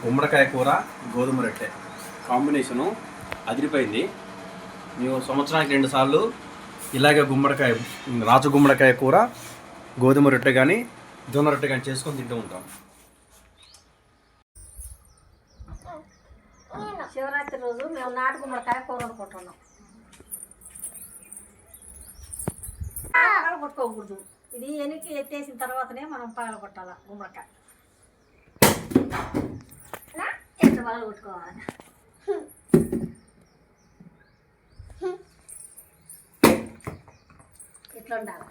గుమ్మడికాయ కూర గోధుమ రొట్టె. కాంబినేషను అదిరిపోయింది. మేము సంవత్సరానికి రెండు సార్లు ఇలాగే గుమ్మడికాయ రాచు గుమ్మడికాయ కూర గోధుమ రొట్టె కానీ జొన్న రొట్టె కానీ చేసుకొని తింటూ ఉంటాం. శివరాత్రి రోజు మేము నాటు గుమ్మడికాయ కూర వండుకుంటున్నాం. కొట్టుకోకూడదు ఇది వెనక్కి ఎత్తేసిన తర్వాతనే మనం పగల కొట్టాల గుమ్మడికాయ. ఎంత పగల కొట్టుకోవాలి. ఇట్లా ఉండాలి?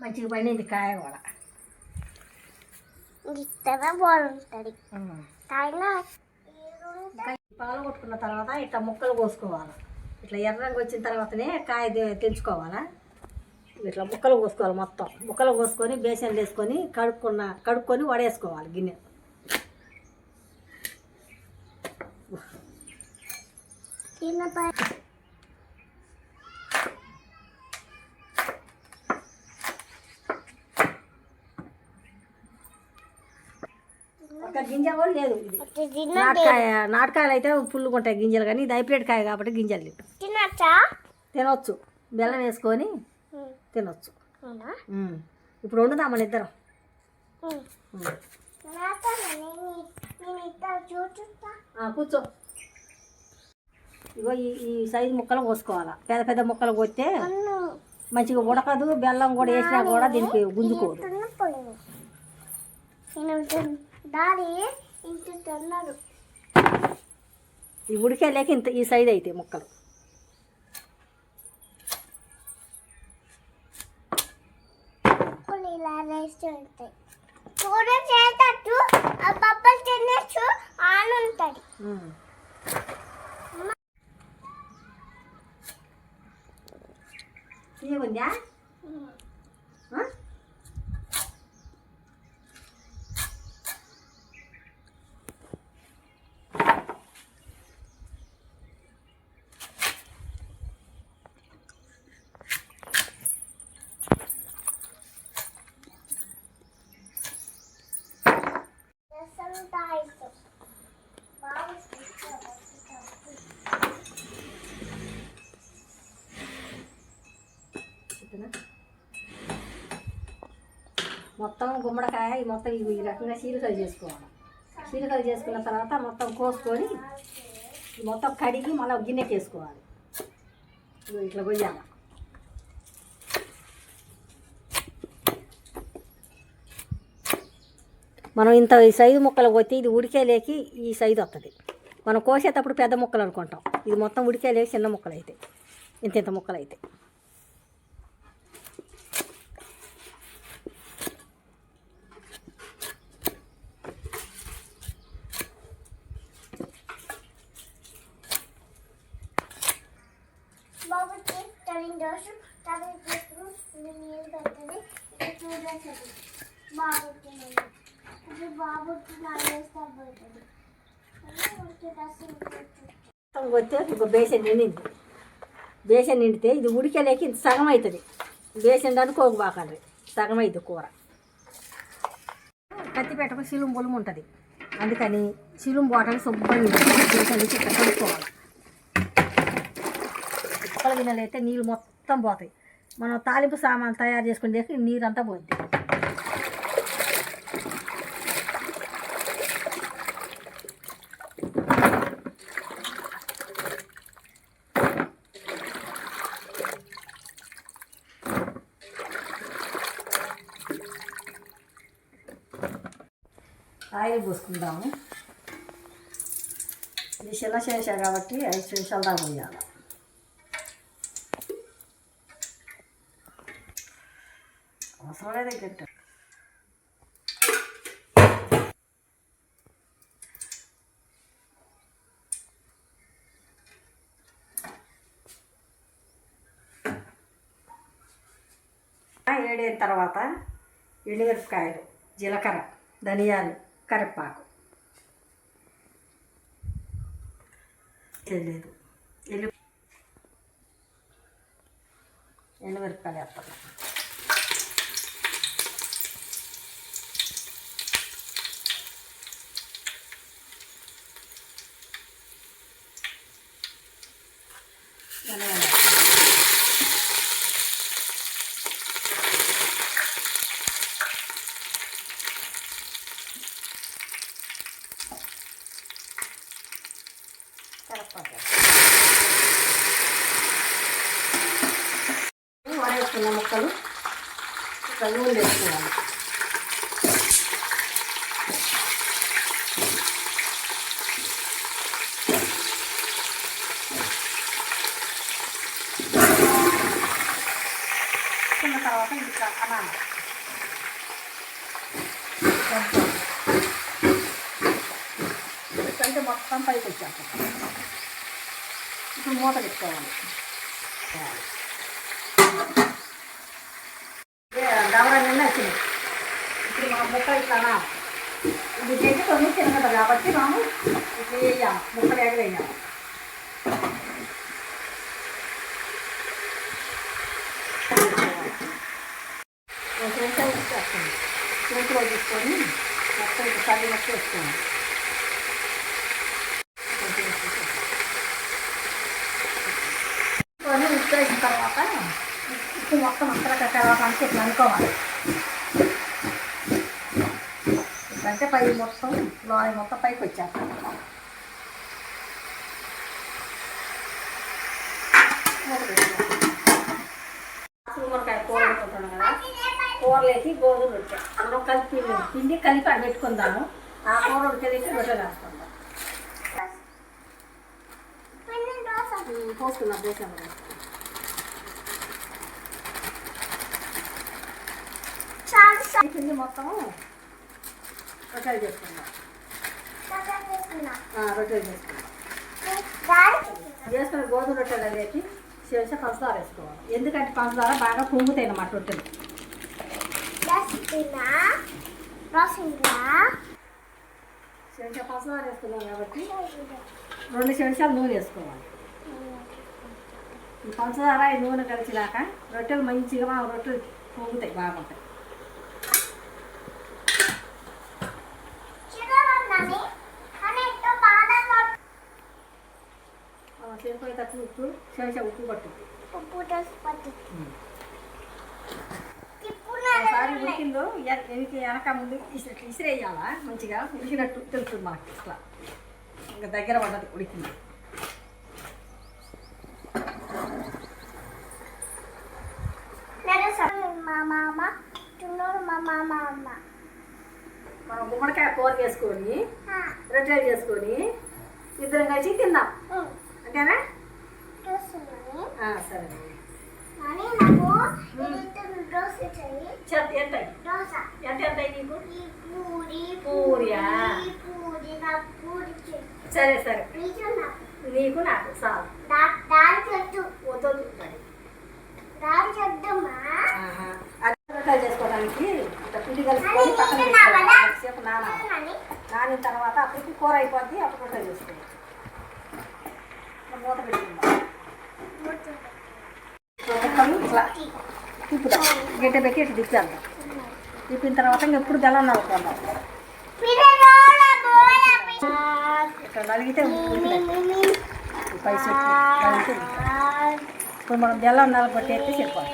మంచిగా పండింది కాయ కూడా. బాగుంటుంది. ఇంకా పాలు కొట్టుకున్న తర్వాత ఇట్లా ముక్కలు కోసుకోవాలి. ఇట్లా ఎర్రంగా వచ్చిన తర్వాతనే కాయ తెంచుకోవాలా? ఇట్లా ముక్కలు కోసుకోవాలి మొత్తం. ముక్కలు కోసుకొని బేసన్లు వేసుకొని కడుక్కున్న కడుక్కొని వడేసుకోవాలి గిన్నె. లేదు నాటకాయ నాటకాయలు అయితే పుల్లుగా ఉంటాయి గింజలు కానీ ఇది హైబ్రిడ్ కాయ కాబట్టి గింజలు లేవు. తినచ్చా? తినొచ్చు. బెల్లం వేసుకొని తినొచ్చు. ఇప్పుడు వండుదాం మన ఇద్దరం కూర్చో. ఇగో ఈ ఈ సైజు ముక్కలు కోసుకోవాలా. పెద్ద పెద్ద ముక్కలు నన్ను మంచిగా ఉడకదు బెల్లం కూడా వేసినా కూడా దీనికి గుంజుకోదు. ఈ ఉడికే లేక ఇంత ఈ సైజ్ అయితే ముక్కలు. ఆ? రసం మొత్తం గుమ్మడికాయ ఈ మొత్తం ఇవి ఈ రకంగా చీలికలు చేసుకోవాలి. చీలికలు చేసుకున్న తర్వాత మొత్తం కోసుకొని మొత్తం కడిగి మళ్ళీ గిన్నెకి వేసుకోవాలి ఇట్లా కొయ్యాలి. మనం ఇంత ఈ సైజు ముక్కలు కొట్టి ఇది ఉడికేలేకి ఈ సైజు వస్తుంది మనం కోసేటప్పుడు పెద్ద ముక్కలు అనుకుంటాం. ఇది మొత్తం ఉడికేలేకి చిన్న ముక్కలు అయితే ఇంత ఇంత ముక్కలు అయితే రసం మొత్తం ఇంకో బేసన్ నిండింది. బేసన్ నిండితే ఇది ఉడికలేక ఇది సగం అవుతుంది. బేసన్ అనుకోకు బాకండి సగం అవుతుంది కూర. కత్తి పెట్టకు సిలుం పొలం ఉంటుంది. అందుకని సిలుం బాటలు శుభ్రం బేసన్ వేసి ఇట్లా ఉప్పల గిన్నెలు అయితే నీళ్ళు మొత్తం పోతాయి. మనం తాలింపు సామాన్ తయారు చేసుకునే నీరు అంతా పోద్ది. ఆయిల్ పోసుకుందాము. ఇది చిన్న చేసా కాబట్టి ఐదు నిమిషాలు దాకా వేయాలి అవసరం లేదు గట్ట ఏడైన తర్వాత ఎండుమిరపకాయలు జీలకర్ర ధనియాలు കരപ്പാകും എല്ലു എല്ലു. നല്ല ముక్కలు ఒక నూనె వేసుకోవాలి. వేసుకున్న తర్వాత ఇంకా అనాలి. అంటే మొత్తం పైకి వచ్చాక ఇప్పుడు మూత పెట్టుకోవాలి. దవరంగానే వచ్చింది. ఇప్పుడు మా ముక్కలు ఇట్లా అనాలి. ఇది చేసి కొన్ని తినగదు కాబట్టి మనం ఇట్లా వేయాలి ముక్కలు ఎగవేయాలి చేతిలో తీసుకొస్తాను చేతిలో తీసుకొని మొత్తం ఇట్లా తల్లి మొక్క వేసుకోండి కొని ఉప్పు వేసిన తర్వాత ఉప్పు తర్వాత అంతా ఇట్లా అనుకోవాలి. అంటే పై మొత్తం లోయ మొత్తం పైకి వచ్చేస్తాం. మునకాయ కూర అనుకుంటున్నాం కదా. కూరలేసి గోధుమలు వచ్చాయి మనం కలిపి పిండి కలిపి అక్కడ పెట్టుకుందాము. ఆ కూర ఉడికేసి వేసుకుందాం పన్నెండు దోశ పోసుకున్నాం దేశంలో చాలు ఈ పిండి మొత్తం? రొట్టెలు చేసుకుందాం. రొట్టెలు చేసుకుందాం. డాడీ గోధుమ రొట్టెలు అనేసి చేసి పంచదార వేసుకోవాలి. ఎందుకంటే పంచదార బాగా పొంగుతాయి అన్నమాట రొట్టెలు. చెంచా పంచదార వేసుకున్నాం కాబట్టి రెండు చెంచాలు నూనె వేసుకోవాలి. ఈ పంచదార ఈ నూనె కలిసినాక రొట్టెలు మంచిగా రొట్టెలు పొంగుతాయి బాగుంటాయి చిన్నదాన్ని కానీ ఎంతో బాధగా చెంచా ఉప్పు పట్టుద్ది ఉప్పు దోశ పట్టింది ఒకసారి ఉడికిందో వెనక వెనక ముందు ఇసి- ఇసిరేయాలా? మంచిగా ఉడికినట్టు తెలుస్తుంది మనకి ఇట్లా. ఇంకా దగ్గర పడ్డది ఉడికింది. మా మామ మా మామ అమ్మ మనం గుమ్మడికాయ కూర చేసుకొని రొట్టెలు చేసుకొని ఇద్దరం కలిసి తిందాం. ఉమ్, సరే. నాకు ఎంత? ఎంత ఎంత నీకు? పూరియా? సరే సరే. నీకు నాకు నీకు చాలు. దారి చెట్టు వద్దు దారి చెడ్డమ్మా చేసుకోవడానికి పిండి కలుపుకొని పక్కన నానిన తర్వాత అప్పటికి కూర అయిపోద్ది అప్పుడు రొట్టెలు చేసుకోవాలి. మూత పెట్టుకుందాం ముక్కలు ఇట్లా తిప్పుదాం గిడ్డ పెట్టి ఇట్లా తిప్పేద్దాం తిప్పిన తర్వాత ఇంక ఎప్పుడు బెల్లం నలుపుకుందాం పిల్లలోడ బోయ ఇట్లా నలిగితే ఉడికినట్టు. ఈ పై చెట్టు నలిగితే ఉడికినట్టు. ఇప్పుడు మనం బెల్లం నలగొట్టేస్తే చెప్పాలి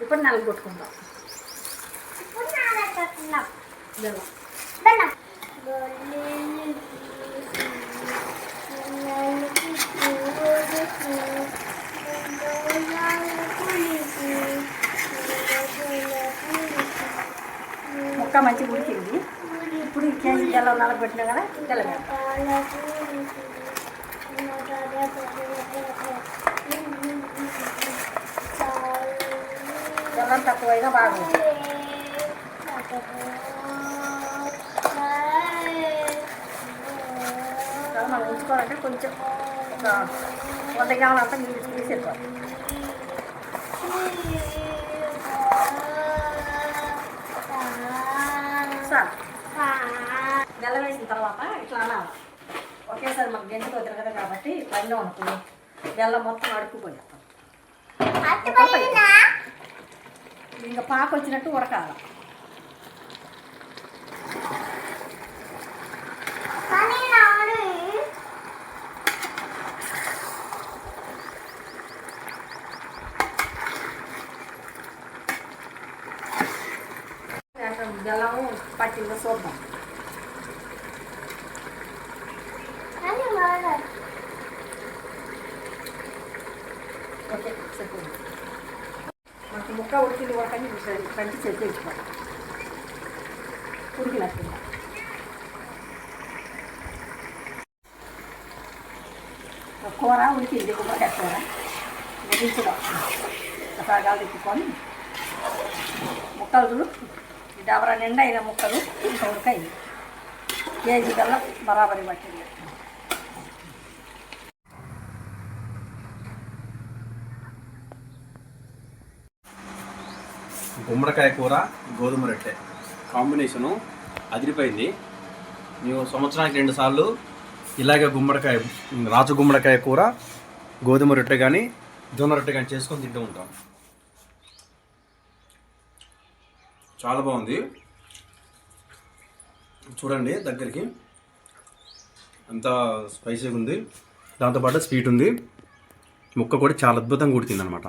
ఇప్పుడు నలగొట్టుకుందాం బెల్లం ముక్క మంచిగా ఉడికింది ఇప్పుడు ఈ కేజీ బెల్లం నలగొట్టినా కదా బెల్లం వేద్దాం. బెల్లం తక్కువైనా బాగుంది తర్వాత మనం ఉంచుకోవాలంటే కొంచెం ఒక వంద గ్రాములు అంతా నీళ్ళు తీసేసుకోవాలి. సార్ బెల్లం వేసిన తర్వాత ఇట్లా అనాలి ఒకేసారి మనకు గంటితో తిరగదు కాబట్టి పైన ఉంటుంది బెల్లం మొత్తం అడుక్కుపోయాం ఇంకా పాకు వచ్చినట్టు ఉడకాలి బెల్లం పట్టిందో చూద్దాం ఓకే చెప్పు మనకి ముక్క ఉడికింది ఉడకని కంటి చెప్పేసుకోవాలి ఉడికినట్టు కూర ఉడికింది గుమ్మడికాయ కూర ఉడికించడం సగాలు తిప్పుకొని ముక్కలు డబరా నిండా అయిన ముక్కలు ఇంకా కేజీ కల్లా బరాబరి పట్టింది. గుమ్మడికాయ కూర గోధుమ రొట్టె. కాంబినేషను అదిరిపోయింది. మేము సంవత్సరానికి రెండు సార్లు ఇలాగే గుమ్మడికాయ రాచు గుమ్మడికాయ కూర గోధుమ రొట్టె కానీ జొన్న రొట్టె కానీ చేసుకొని తింటూ ఉంటాం. చాలా బాగుంది. చూడండి దగ్గరికి. అంత స్పైసీగా ఉంది. దాంతోపాటు స్వీట్ ఉంది. ముక్క కూడా చాలా అద్భుతంగా కుడుతుంది అనమాట